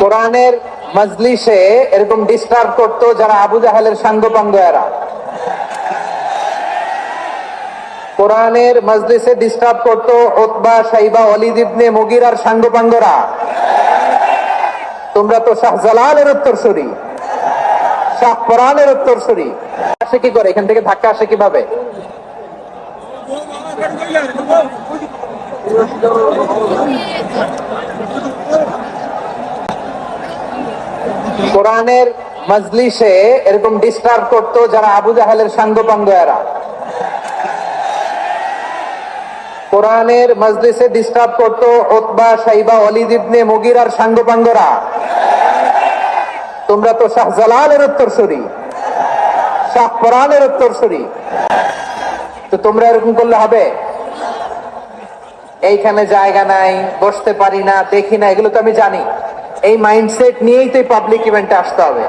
কোরআনের মজলিসে এরকম ডিস্টার্ব করতো যারা আবু জাহালের সাঙ্গপাঙ্গ এরা কোরআনের মজলিসে ডিস্টার্ব করতো ওতবা, সাইবা অলিদ ইবনে মুগিরার সাঙ্গপাঙ্গরা। তোমরা তো শাহ শাহজালালের উত্তরসূরি। শাহ কোরআনের উত্তরসূরি। আসে কি করে? এখান থেকে ধাক্কা আসে কীভাবে? কোরআনের মজলিসে এরকম ডিস্টার্ব করতো যারা আবু জাহালের সাঙ্গপাঙ্গ এরা কোরআনের মজলিসে ডিস্টার্ব করতো ওতবা, সাইবা অলিদ ইবনে মুগিরার সাঙ্গপাঙ্গরা। তোমরা তো শাহজালালের উত্তরসূরি, শাহ কোরআনের উত্তরসূরি। তো তোমরা এরকম করলে হবে? এইখানে জায়গা নাই, বসতে পারি না, দেখি না, এগুলো তো আমি জানি। এই মাইন্ডসেট নিয়েই তো পাবলিক ইভেন্টে আসতে হবে।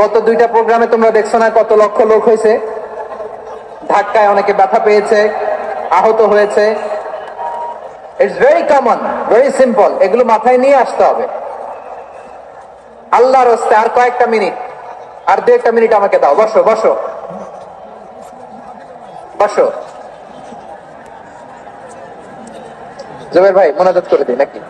গত দুইটা প্রোগ্রামে তোমরা দেখছ না কত লক্ষ লোক হয়েছে? ধাক্কায় অনেকে ব্যথা পেয়েছে, আহত হয়েছে। It's very common very simple এগুলো মাথায় নিয়ে আসতে হবে। আল্লাহর হস্তে আর কয়েকটা মিনিট আর দু একটা মিনিট আমাকে দাও। বসো বসো। বসো। জবের ভাই, মোনাজাত করে দিই নাকি?